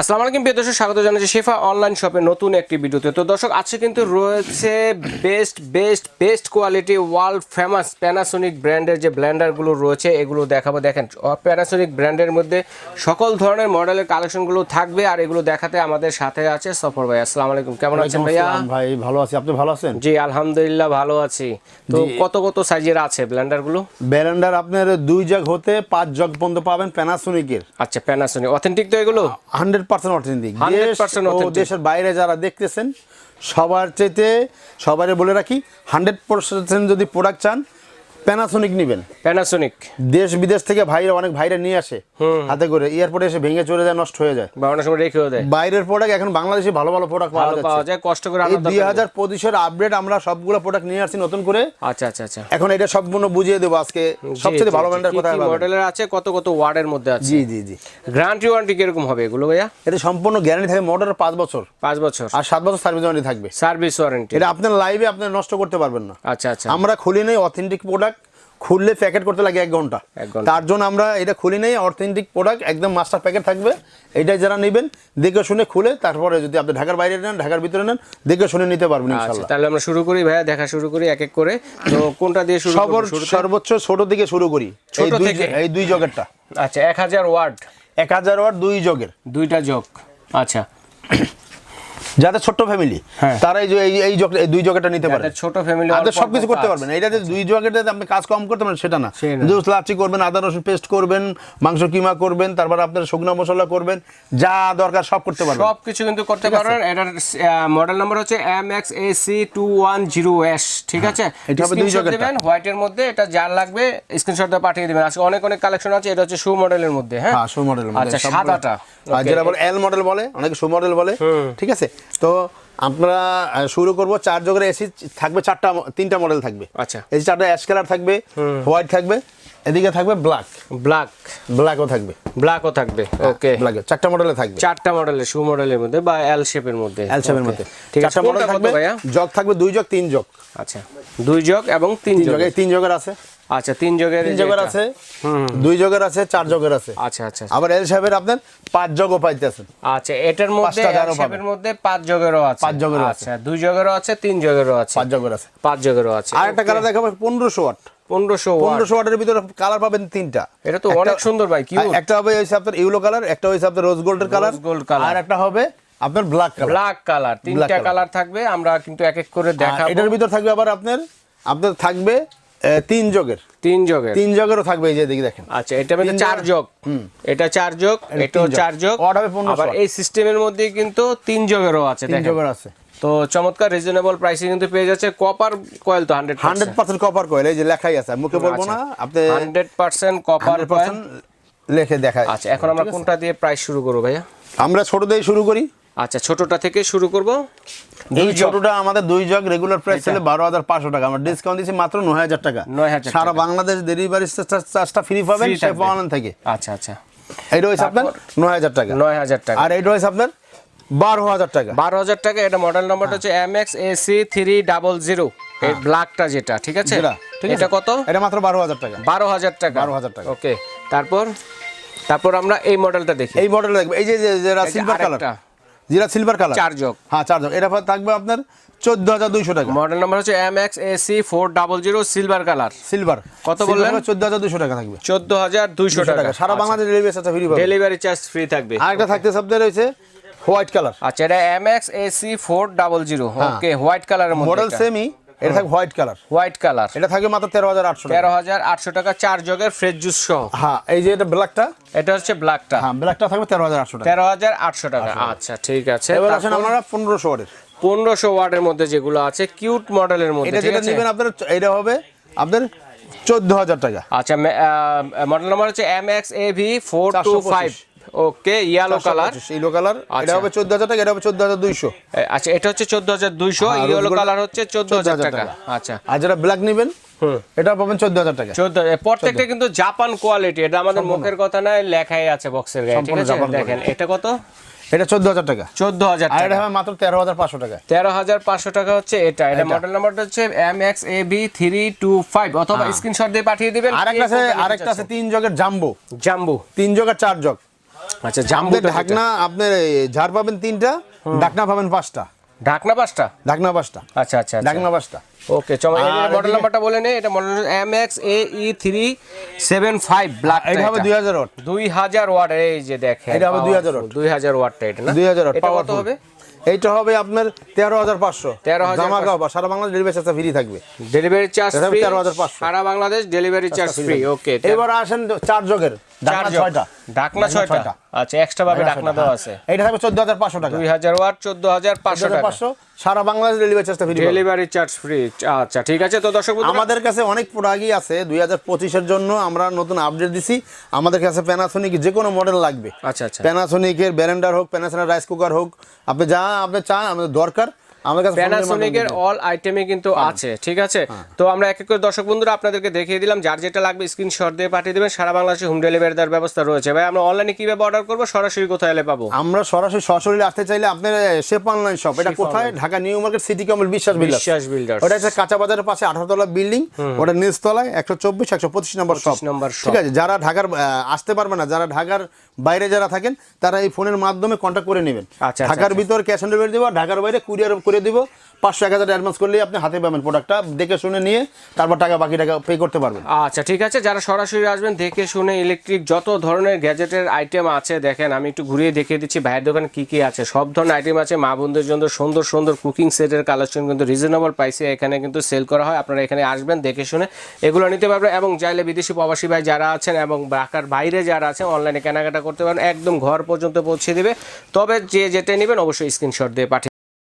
আসসালামু আলাইকুম প্রিয় দর্শক স্বাগত জানাচ্ছি শেফা অনলাইন শপে নতুন একটি ভিডিওতে। তো দর্শক আজকে কিন্তু রয়েছে best best best quality world famous Panasonic ব্র্যান্ডের যে ব্ল্যান্ডারগুলো রয়েছে এগুলো দেখাবো। দেখেন প্যানাসোনিক ব্র্যান্ডের মধ্যে সকল ধরনের মডেলের কালেকশনগুলো থাকবে আর এগুলো দেখাতে আমাদের সাথে আছে সফর ভাই। আসসালামু আলাইকুম কেমন আছেন ভাইয়া? ভাই ভালো আছি। আপনি ভালো আছেন? জি আলহামদুলিল্লাহ ভালো আছি। তো কত কত সাইজের আছে ব্ল্যান্ডারগুলো ব্যারেন্ডার আপনার দুই জগ হতে পাঁচ জগ পর্যন্ত পাবেন প্যানাসোনিকের আচ্ছা প্যানাসোনিক অথেন্টিক তো এগুলো? হান্ড্রেড পার্সেন্ট অথেন্টিক 100% দেশের বাইরে যারা দেখতেছেন সবার চাইতে সবারে বলে রাখি হান্ড্রেড পার্সেন্ট যদি প্রোডাক্ট চান প্যানাসোনিক নেবেন। প্যানাসোনিক দেশ বিদেশ থেকে ভাইরা অনেক ভাইরা নিয়ে আসে হাতে করে। এয়ারপোর্টে এসে ভেঙে চলে যায় নষ্ট হয়ে যায়। বা অনেক সময় রেখেও দেয়। বাইরের প্রোডাক্ট এখন বাংলাদেশে ভালো ভালো প্রোডাক্ট পাওয়া যায় কষ্ট করে আনার দুই হাজার পঁচিশের আপডেট আমরা সবগুলো প্রোডাক্ট নিয়ে আসছি নতুন করে। আচ্ছা আচ্ছা আচ্ছা। এখন এটা সম্পূর্ণ বুঝিয়ে দেবো আজকে। সবচেয়ে ভালো ব্র্যান্ডের কথা মডেলের আছে? কত কত ওয়ার্ডের মধ্যে আছে? জি জি জি। গ্যারান্টি ওয়ারেন্টি কীরকম হবে এগুলো ভাইয়া? এটা সম্পূর্ণ গ্যারান্টি থাকে মোটর পাঁচ বছর। পাঁচ বছর। আর সাত বছর সার্ভিস ওয়ারেন্টি থাকবে। সার্ভিস ওয়ারেন্টি এটা আপনার লাইভে আপনি নষ্ট করতে পারবেন না। আচ্ছা আচ্ছা। আমরা খুলি নেই অথেন্টিক প্রোডাক্ট খুললে প্যাকেট করতে লাগে এক ঘণ্টা। তার জন্য আমরা এটা খুলি নেই অথেন্টিক প্রোডাক্ট একদম মাস্টার প্যাকেট থাকবে। এটাই যারা নেবেন দেখে শুনে খুলে তারপরে যদি আপনি ঢাকার বাইরে নেন ঢাকার ভিতরে নেন দেখে শুনে নিতে পারবেন আচ্ছা তাহলে আমরা শুরু করি ভাইয়া দেখা শুরু করি এক এক করে। তো কোনটা দিয়ে শুরু করব সর্বোচ্চ ছোট থেকে শুরু করি। এই দুই থেকে? এই দুই জগেরটা। আচ্ছা এক হাজার ওয়ার্ড এক হাজার ওয়াট দুই জগের। দুইটা জগ। আচ্ছা। যাদের ছোট্ট ফ্যামিলি। তারা এই যে এই দুই জগটা নিতে পারে। ছোট ফ্যামিলি আদার সবকিছু করতে পারবেন। এটা যে দুই জগেতে আপনি কাজ কম করতে পারেন সেটা না। জুস লাচি করবেন আদা রসুন পেস্ট করবেন মাংস কিমা করবেন তারপর আপনার শুকনো মশলা করবেন যা দরকার সব করতে পারবেন। সব কিছু কিন্তু করতে পারবেন। এটার মডেল নাম্বার হচ্ছে M X A C two one zero S ঠিক আছে? হ্যাঁ, এটা হবে দুই জগেরটা। দেবেন হোয়াইটের মধ্যে এটা যার লাগবে স্ক্রিনশট দিয়ে পাঠিয়ে দেবেন। আজকে অনেক অনেক কালেকশন আছে এটা হচ্ছে শু মডেলের মধ্যে হ্যাঁ? হ্যাঁ শো মডেল আচ্ছা সাদাটা। আর যেটা বলে এল মডেল বলে অনেকে শো মডেল বলে ঠিক আছে? তো আমরা শুরু করব চার জগের এসি থাকবে চারটা তিনটা মডেল থাকবে। আচ্ছা। এই যে চারটা অ্যাশ কালার থাকবে হোয়াইট থাকবে এদিকে থাকবে ব্ল্যাক ব্ল্যাক ব্ল্যাকও থাকবে। ব্ল্যাকও থাকবে ওকে ব্ল্যাক চারটা মডেলে থাকবে। চারটা মডেলের শু মডেলের মধ্যে বা এল শেপের মধ্যে। এল শেপের মধ্যে। ঠিক আছে চারটা মডেল থাকবে ভাইয়া? জগ থাকবে দুই জগ তিন জগ আচ্ছা দুই জগ এবং তিন জগ জগে তিন জগের আছে। আচ্ছা তিন জগের তিন এই যে জগের এটা। আছে দুই জগের আছে চার জগের আছে। আচ্ছা আচ্ছা। আবার এল সাহেবের আপনার পাঁচ জগও পাইতেছেন। আচ্ছা এটার মধ্যে এল জারও মধ্যে পাঁচ জগেরও আছে। পাঁচ জগেরও আছে। আচ্ছা দুই জগেরও আছে তিন জগেরও আছে। পাঁচ জগের আছে। পাঁচ জগেরও আছে। আর একটা কালার দেখাবো পনেরোশো ওয়াট। পনেরোশো পনেরোশো ওয়াটের ভিতরে কালার পাবেন তিনটা। এটা তো অনেক সুন্দর ভাই কি একটা হবে হচ্ছে আপনার ইউলো কালার একটা হচ্ছে আপনার রোজ গোল্ডের কালার gold colour। আর একটা হবে আপনার ব্ল্যাক কালার ব্ল্যাক কালার তিনটা কালার থাকবে আমরা কিন্তু এক এক করে দেখাবো। এটার ভিতর থাকবে আবার আপনার আপনার থাকবে তিন জগের তিন জগের তিন জগেরও থাকবে এই যে দিকে দেখেন। আচ্ছা এটা তিন চার যোগ। এটা চার যোগ এটা এটাও চার যোগ। Odd হবে 1500 আবার এই সিস্টেমের মধ্যে কিন্তু তিন যোগেরও আছে তিন জগের আছে। তো চমৎকার রিজনেবল প্রাইসে কিন্তু পেয়ে যাচ্ছে। কপার কয়েল তো hundred hundred percent copper coil এই যে লেখাই আছে। মুখে বলব না আপনি হান্ড্রেড পার্সেন্ট কপার কয়েল লেখে দেখায় আচ্ছা এখন আমরা কোনটা দিয়ে প্রাইস শুরু করব ভাইয়া? আমরা ছোট দিয়ে শুরু করি। আচ্ছা ছোটটা থেকে শুরু করব। এই ছোটটা আমাদের দুই জগ রেগুলার প্রাইস ছিল বারো হাজার পাঁচশো টাকা। আমরা ডিসকাউন্ট দিচ্ছি মাত্র নয় হাজার টাকা। 9,000 সারা বাংলাদেশ ডেলিভারি চার্জটা ফ্রি পাবেন শেফ অনলাইন থেকে। আচ্ছা আচ্ছা। এইটা হচ্ছে আপনার নয় হাজার টাকা। নয় হাজার টাকা। আর এইটা হচ্ছে আপনার বারো হাজার টাকা। বারো হাজার টাকা এটা মডেল নাম্বারটা হচ্ছে M X A C three double zero এই ব্ল্যাকটা যেটা ঠিক আছে? এটা কত? এটা মাত্র বারো হাজার টাকা। বারো হাজার টাকা। 12,000 টাকা। ওকে তারপর তারপর আমরা এই মডেলটা দেখি। এই মডেলটা দেখবে। এই যে এই সিলভার কালার আরেকটা। যেটা সিলভার কালার চার জগ হ্যাঁ চার জগ এটা থাকবে আপনার চোদ্দ হাজার দুইশো টাকা। মডেল নাম্বার হচ্ছে M X AC four double zero silver colour silver কত বললেন? চোদ্দ হাজার দুইশো টাকা থাকবে। চোদ্দ হাজার দুইশো টাকা। সারা Bangladesh delivery charge free delivery charge free থাকবে। আরেকটা থাকতে সব রয়েছে হোয়াইট কালার আচ্ছা এটা M X AC four double zero okay white colour model same এটা থাকবে হোয়াইট কালার। White colour. এটা থাকবে মাত্র তেরো হাজার আটশো তেরো হাজার আটশো টাকা চার জগের ফ্রেশ জুস সহ। হ্যাঁ এই যে এটা ব্ল্যাকটা? এটা হচ্ছে ব্ল্যাকটা। হ্যাঁ ব্ল্যাকটা থাকবে তেরো হাজার আটশো টাকা। তেরো হাজার আটশো টাকা। আচ্ছা ঠিক আছে। এবার আসেন আপনারা পনেরোশো ওয়াটের। পনেরোশো ওয়ার্ডের মধ্যে যেগুলো আছে কিউট মডেলের মধ্যে এটা যেটা নেবেন আপনার এটা হবে আপনার চোদ্দ হাজার টাকা। আচ্ছা মডেল নাম্বার হচ্ছে M X A V four two five 425 okay yellow colour yellow colour এটা আচ্ছা। হবে চোদ্দ হাজার টাকা এটা হবে চোদ্দ হাজার দুইশো। আচ্ছা এটা হচ্ছে চোদ্দ হাজার দুইশো হ্যাঁ, ইয়েলো কালার হচ্ছে চোদ্দ হাজার 14,000 টাকা। আচ্ছা। আর যেটা ব্ল্যাক নেবেন এটা পাবেন চোদ্দ হাজার টাকা। চোদ্দ প্রত্যেকটা কিন্তু জাপান কোয়ালিটি এটা আমাদের মুখের কথা নয় লেখাই আছে বক্সের গায়ে ঠিক আছে? দেখেন এটা কত? এটা চোদ্দ হাজার টাকা। চোদ্দ হাজার আর এটা হবে মাত্র তেরো হাজার পাঁচশো টাকা। তেরো হাজার পাঁচশো টাকা হচ্ছে এটা। এটা মডেল নাম্বারটা হচ্ছে M X A B three two five অথবা স্ক্রিনশট দিয়ে পাঠিয়ে দিবেন। আরেকটা আছে আরেকটা আছে তিন জগের জাম্বো জাম্বু তিন জগের চার জগ। আচ্ছা জাম্বু ঢাকনা আপনার এই ঝাড় পাবেন তিনটা ঢাকনা পাবেন পাঁচটা। ঢাকনা পাঁচটা? ঢাকনা পাঁচটা। আচ্ছা আচ্ছা আচ্ছা। ঢাকনা পাঁচটা। ওকে চলো মডেল নাম্বারটা বলে নে এটা model M X A E three seven five black এটা হবে দুই হাজার ওয়াট। দুই হাজার ওয়াট এই যে দেখেন এটা হবে 2000 ওয়াট। দুই হাজার ওয়াটটা এটা না? দুই হাজার ওয়াট পাওয়ার হবে? এইটা হবে আপনার তেরো হাজার পাঁচশো। 13,500 জামা কাপড় সারা বাংলাদেশ ডেলিভারি চার্জটা ফ্রি থাকবে। ডেলিভারি চার্জ হবে ফ্রি 13,500 সারা Bangladesh delivery charge free okay এবার আসেন চার জগের ঢাকনা ছয়টা। ঢাকনা ছয়টা? আচ্ছা এক্সট্রা ভাবে ঢাকনা দেওয়া আছে। এটা থাকবে চোদ্দ হাজার পাঁচশো টাকা। দুই হাজার ওয়াট চোদ্দ হাজার পাঁচশো টাকা। পাঁচশো সারা বাংলাদেশ ডেলিভারি চার্জটা ফ্রি ডেলিভারি চার্জ ফ্রি আচ্ছা ঠিক আছে তো দর্শক আমাদের কাছে অনেক প্রোডাক্টই আছে দুই হাজার পঁচিশের জন্য আমরা নতুন আপডেট দিছি। আমাদের কাছে প্যানাসোনিক যে কোনো মডেল লাগবে। আচ্ছা আচ্ছা। প্যানাসোনিকের ব্যারেন্ডার হোক প্যানাসোনিক রাইস কুকার হোক আপনি যা আপনি চান আমাদের দরকার কাছে প্যানাসোনিকের অল আইটেমে কিন্তু আছে ঠিক আছে? তো আমরা এক এক করে দর্শক বন্ধুরা আপনাদেরকে দেখিয়ে দিলাম যার যেটা লাগবে স্ক্রিনশট দিয়ে পাঠিয়ে দেবেন। সারা বাংলাদেশে হোম ডেলিভারি দেওয়ার ব্যবস্থা রয়েছে। ভাই আমরা অনলাইনে কীভাবে অর্ডার করব? সরাসরি কোথায় এলে পাবো? আমরা সরাসরি সরাসরি আসতে চাইলে আপনার শেপ অনলাইন শপ এটা কোথায়? Dhaka New Market city Kamal Biswas Biswas builder ওটা হচ্ছে কাঁচা বাজারের পাশে আঠারো তলা বিল্ডিং ওটা নিচতলায় একশো চব্বিশ একশো পঁচিশ নম্বর শপ নম্বর ঠিক আছে? যারা ঢাকার আসতে পারবে না যারা ঢাকার বাইরে যারা থাকেন তারা এই ফোনের মাধ্যমে কন্ট্যাক্ট করে নেবেন। আচ্ছা, ঢাকার ভিতর ক্যাশ অন ডেলিভারি দেবো ঢাকার বাইরে কুরিয়ার করে দিব। পাঁচশো, এক হাজার অ্যাডভান্স করলেই আপনি হাতে পাবেন প্রোডাক্টটা দেখে শুনে নিয়ে তারপর টাকা বাকি টাকা পে করতে পারবেন। আচ্ছা ঠিক আছে। যারা সরাসরি আসবেন, দেখে শুনে ইলেকট্রিক যত ধরনের গ্যাজেটের আইটেম আছে, দেখেন, আমি একটু ঘুরিয়ে দেখিয়ে দিচ্ছি, ভাইয়ের দোকানে কী কী আছে। সব ধরনের আইটেম আছে। মা বোনদের জন্য সুন্দর সুন্দর কুকিং সেটের কালেকশন কিন্তু রিজনেবল প্রাইসে এখানে কিন্তু সেল করা হয়। আপনারা এখানে আসবেন, দেখে শুনে এগুলো নিতে পারবেন। এবং চাইলে বিদেশি প্রবাসী ভাই যারা আছেন এবং ঢাকার বাইরে যারা আছেন অনলাইনে কেনাকাটা করতে পারেন। একদম ঘর পর্যন্ত পৌঁছে দেবে। তবে যে যেটা নেবেন, অবশ্যই স্ক্রিনশট দিয়ে পাঠিয়ে